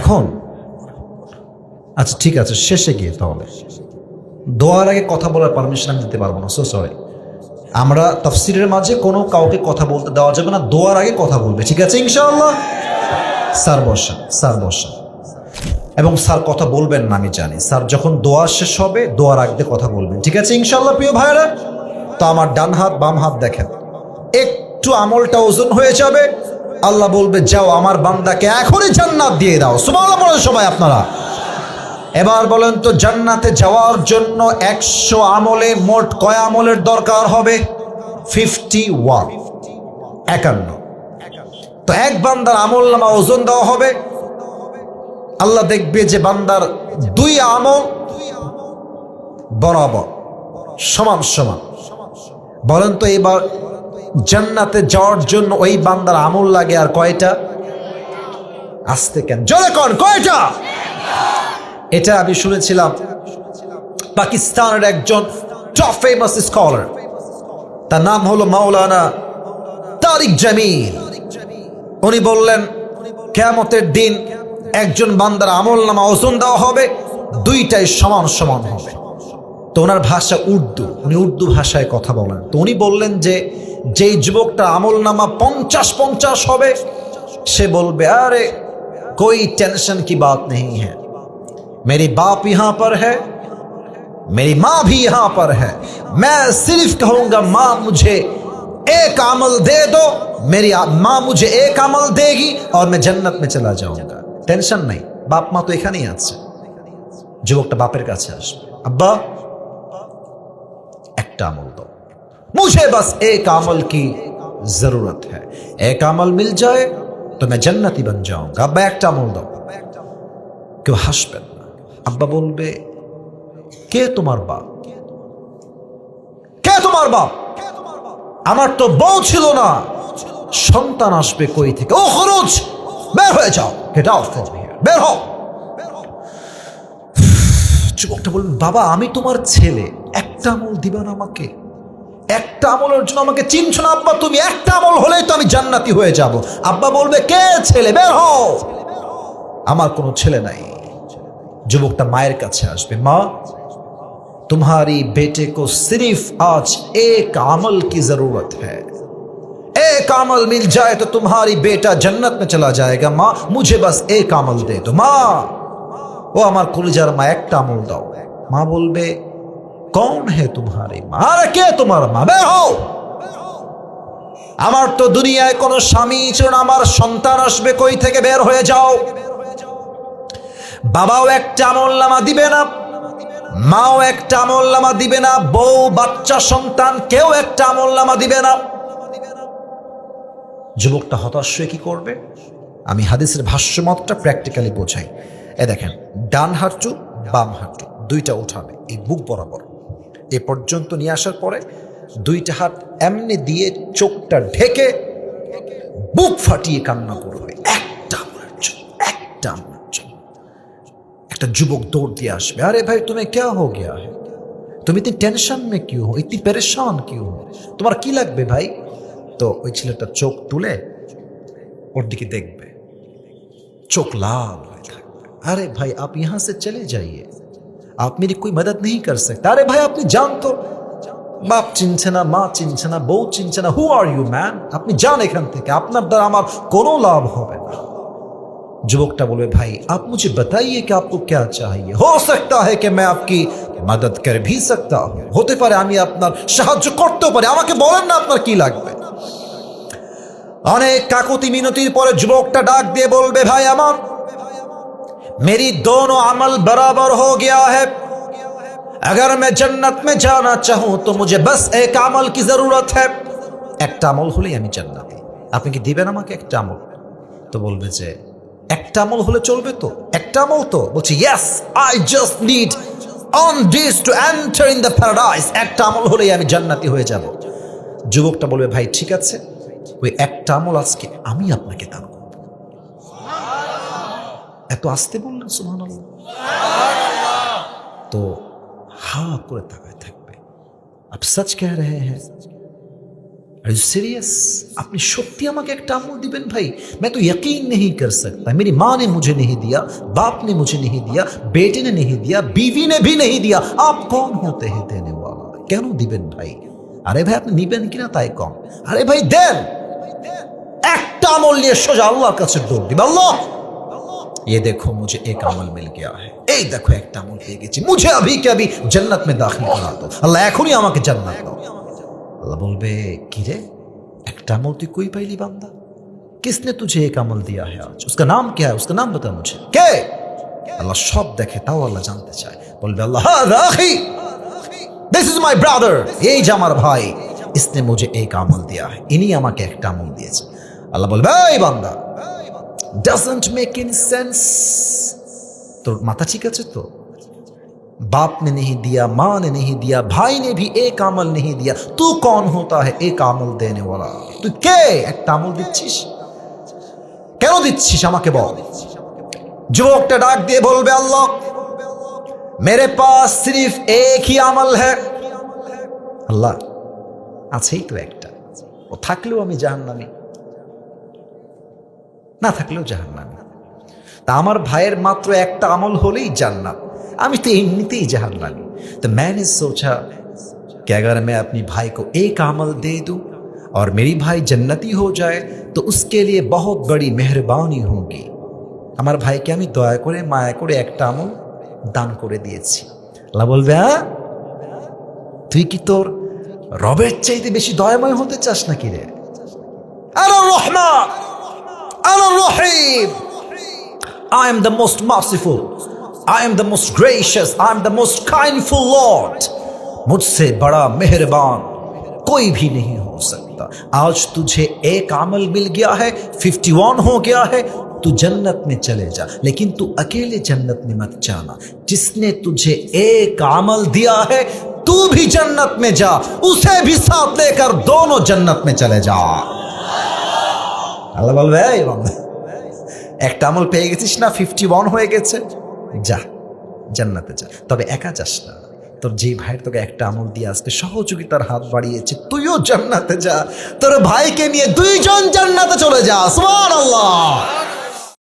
এখন আচ্ছা ঠিক আছে, শেষে গিয়ে তাহলে। দোয়ার আগে কথা বলার পারমিশন আমি দিতে পারব না সো সরি আমরা তফসিরের মাঝে কোনো কাউকে কথা বলতে দেওয়া যাবে না, দোয়ার আগে কথা বলবে, ঠিক আছে, ইনশাআল্লাহ? স্যার বসা স্যার বসা এবং স্যার কথা বলবেন না, আমি জানি। স্যার যখন দোয়া শেষ হবে, দোয়ার আগে কথা বলবেন, ঠিক আছে, ইনশাআল্লাহ, প্রিয় ভাইরা তো আমার ডান হাত, বাম হাত দেখেন। একটু আমলটা ওজন হয়ে যাবে। আল্লাহ বলবে, যাও, আমার বান্দাকে এখনই জান্নাত দিয়ে দাও। সুবহানাল্লাহ বলেন সবাই আপনারা। এবার বলেন তো, জান্নাতে যাওয়ার জন্য একশো আমলে মোট কয় আমলের দরকার হবে? Fifty one. একান্ন। তো এক বান্দার আমল নামা ওজন দেওয়া হবে। আল্লাহ দেখবে যে বান্দার দুই আমল বরাবর, সমান সমান। বলেন তো, এবার জান্নাতে যাওয়ার জন্য ওই বান্দার আমল লাগে আর কয়টা? আসতে কেন? জোরে কন, কয়টা? এটা আমি শুনেছিলাম পাকিস্তানের একজন টপ ফেমাস স্কলার তার নাম হলো মাওলানা তারিক জামিল। উনি বললেন, কেয়ামতের দিন একজন বান্দার আমল নামা ওজন দেওয়া হবে, দুইটাই সমান সমান হবে। তো ওনার ভাষা উর্দু উনি উর্দু ভাষায় কথা বলেন তো উনি বললেন যে যেই যুবকটা আমল নামা পঞ্চাশ পঞ্চাশ হবে সে বলবে আরে कोई टेंशन की बात नहीं है मेरी बाप यहाँ पर है मेरी माँ भी यहाँ पर है मैं सिर्फ कहूंगा माँ मुझे एक अमल दे दो मेरी आ- माँ मुझे एक अमल देगी और मैं जन्नत में चला जाऊंगा টেনশন নাই বাপ মা তো এখানেই আছে যুবকটা বাপের কাছে আসবে আব্বা একটা আমল দাও मुझे बस एक अमल की जरूरत है एक अमल मिल जाए तो मैं जन्नती बन जाऊंगा আব্বা একটা আমল দাও কেউ হাসবেন না আব্বা বলবে কে তোমার বাপ কে তোমার বাপ আমার তো বউ ছিল না সন্তান আসবে কই থেকে ও খরচ বের হয়ে যাও গেট আউট ফ্রম হিয়ার বের হও যুবকটা বলবেন বাবা আমি তোমার ছেলে একটা আমল দিবা না আমাকে একটা আমলের জন্য আমাকে চিনছো না আব্বা তুমি একটা আমল হলেই তো আমি জান্নাতি হয়ে যাব আব্বা বলবে কে ছেলে বের হও আমার কোনো ছেলে নাই যুবকটা মায়ের কাছে আসবে মা तुम्हारी बेटे को सिर्फ आज एक अमल की जरूरत है एक अमल मिल जाए तो तुम्हारी बेटा जन्नत में चला जाएगा माँ मुझे बस एक अमल दे दो माँ ও আমার কলিজার মা একটা আমল দাও মা বলবে কৌন হে তোমারে মা আরে কে তোমার মা? বের হও! আমার তো দুনিয়ায় কোনো স্বামী ছিল না, আমার সন্তান আসবে কই থেকে বের হয়ে যাও? বাবাও একটা আমল নামা দিবে না, মাও একটা আমল নামা দিবে না, বউ, বাচ্চা, সন্তান, কেউ একটা আমল নামা দিবে না। যুবকটা হতাশ হয়ে কি করবে? আমি হাদিসের ভাষ্যমতটা প্র্যাকটিক্যালি বোঝাই। এ দেখেন, ডান হাঁটু, বাম হাঁটু, দুইটা উঠাবে এই বুক বরাবর। এ পর্যন্ত নিয়ে আসার পরে দুইটা হাত এমনি দিয়ে চোখটা ঢেকে বুক ফাটিয়ে কান্না করবে একটা আমার জন্য একটা আমার জন্য একটা যুবক দৌড় দিয়ে আসবে। আরে ভাই, তুমি কে হো গিয়া? তুমি ইতি টেনশন মে কিউ হো? ইতি পেরেশান কিউ হো? তোমার কি লাগবে ভাই? তো ওই ছেলেটা চোখ তুলে ওর দিকে দেখবে। চোখ লাল হয়ে থাকবে। আরে ভাই, আপ ইহা সে চলে যাইয়ে। आप मेरी कोई मदद नहीं कर सकते अरे भाई আপনি যান তো বাপ চিনছে না মা চিনছে না বউ চিনছে না হু আর ইউ ম্যান আপনি যান এখান থেকে আপনার দ্বারা আমার কোনো লাভ হবে না যুবকটা বলবে ভাই आप मुझे बताइए कि आपको क्या चाहिए हो सकता है कि मैं आपकी मदद कर भी सकता हूं হতে পারে আমি আপনার সাহায্য করতেও পারি আমাকে বলেন না আপনার কি লাগবে অনেক কাকুতি মিনতির পরে যুবকটা ডাক দিয়ে বলবে ভাই আমার मेरी दोनों अमल बराबर हो गया है अगर मैं जन्नत में जाना चाहूं तो मुझे बस एक अमल की जरूरत है একটা আমল হলেই আমি জান্নাতি আপনি কি দিবেন আমাকে একটা আমল তো বলবে যে একটা আমল হলে চলবে তো একটা আমল তো বলছি yes I just need on this to enter in the paradise একটা আমল হলেই আমি জান্নাতি হয়ে যাব যুবকটা বলবে ভাই ঠিক আছে ওই একটা আমল আজকে আমি আপনাকে দান করব এত আসতে বললেন সুহান তো হা করে তাকায় থাকবে आप सच कह रहे हैं सीरियस আপনি সত্যি আমাকে একটা আমল দিবেন ভাই मैं तो यकीन नहीं कर सकता मेरी माँ ने मुझे नहीं दिया बाप ने मुझे नहीं दिया बेटे ने नहीं दिया बीवी ने भी नहीं दिया आप कौन होते हैं देने वाला কেন দিবেন ভাই আরে ভাই আপনি নিবেন কিনা তাই কম আরে ভাই দেন একটা আমল নিয়ে সোজা আল্লাহর কাছে দৌড় দিবে আল্লাহ ये देखो मुझे एक अमल मिल गया है এই দেখো একটা আমল পেয়ে গেছি মুঝে अभी के अभी जन्नत में दाखिल करा दो আল্লাহ এখনই আমাকে জান্নাত দাও আল্লাহ বলবে কি রে একটা আমল তুই কই পাইলি বান্দা किसने तुझे एक अमल दिया है आज उसका नाम क्या है उसका नाम बता मुझे কে আল্লাহ সব দেখে তাও আল্লাহ জানতে চায় বলবে আল্লাহ হাদা আখি দিস ইজ মাই ব্রাদার এই যে আমার ভাই इसने मुझे एक अमल दिया है ইনি আমাকে একটা আমল দিয়েছে আল্লাহ বলবে এই বান্দা ডাজন্ট মেক এনি সেন্স তোর মাথা ঠিক আছে তো बाप ने नहीं दिया माँ ने नहीं दिया भाई ने भी एक अमल नहीं दिया तू कौन होता है एक अमल देने वाला তুই কে একটা আমল দিচ্ছিস কেন দিচ্ছিস আমাকে বল যুবকটা ডাক দিয়ে বলবে আল্লাহ मेरे पास सिर्फ एक ही अमल है আল্লাহ আছেই তো একটা ও থাকলেও আমি জাহান্নামী না থাকলেও জাহান্নামী তা আমার ভাইয়ের মাত্র একটা আমল হলেই জান্নাত আমি तो एमनितेही जहन्नामी तो मैंने सोचा कि अगर मैं अपनी भाई को एक अमल दे दूं और मेरी भाई जन्नती हो जाए तो उसके लिए बहुत बड़ी मेहरबानी होगी আমার ভাইকে আমি দয়া করে মায়া করে একটা আমল দান করে দিয়েছি আল্লাহ বলবে হ্যাঁ তুই কি তোর রবের চাইতে বেশি দয়াময় হতে চাস নাকি রে আরে রহমান আরে রহিম I am the most merciful. I am the most gracious. I am the most kindful Lord. मुझसे बड़ा मेहरबान कोई भी नहीं हो सकता आज तुझे एक अमल मिल गया है 51 हो गया है, तू जन्नत में चले जा लेकिन तू अकेले जन्नत में मत जाना जिसने तुझे एक अमल दिया है, तू भी जन्नत में जा उसे भी साथ लेकर दोनों जन्नत में चले जा আল্লাহ বলবে একটা আমল পেয়ে গেছিস না ফিফটি ওয়ান হয়ে গেছে। যা, জান্নাতে যা। তবে একা যাস না। তোর যে ভাইয়ের তোকে একটা আমল দিয়ে আসতে সহযোগিতার হাত বাড়িয়েছে, তুইও জান্নাতে যা। তোর ভাইকে নিয়ে দুইজন জান্নাতে চলে যা। সুবহানাল্লাহ।